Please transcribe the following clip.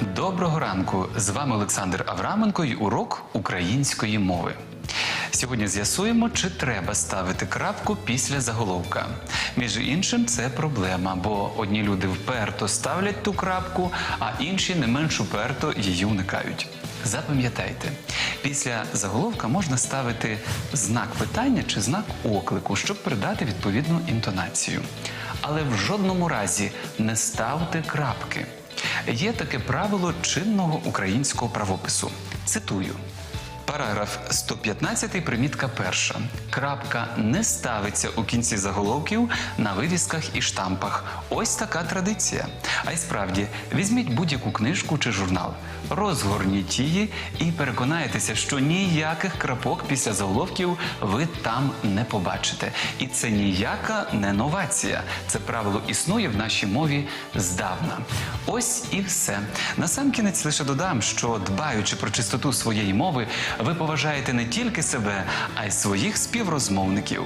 Доброго ранку! З вами Олександр Авраменко і урок української мови. Сьогодні з'ясуємо, чи треба ставити крапку після заголовка. Між іншим, це проблема, бо одні люди вперто ставлять ту крапку, а інші не менш уперто її уникають. Запам'ятайте, після заголовка можна ставити знак питання чи знак оклику, щоб придати відповідну інтонацію. Але в жодному разі не ставте крапки. Є таке правило чинного українського правопису. Цитую. Параграф 115, примітка перша. Крапка не ставиться у кінці заголовків на вивісках і штампах. Ось така традиція. А й справді, візьміть будь-яку книжку чи журнал, розгорніть її і переконаєтеся, що ніяких крапок після заголовків ви там не побачите. І це ніяка не новація. Це правило існує в нашій мові здавна. Ось і все. Насамкінець лише додам, що дбаючи про чистоту своєї мови, ви поважаєте не тільки себе, а й своїх співрозмовників.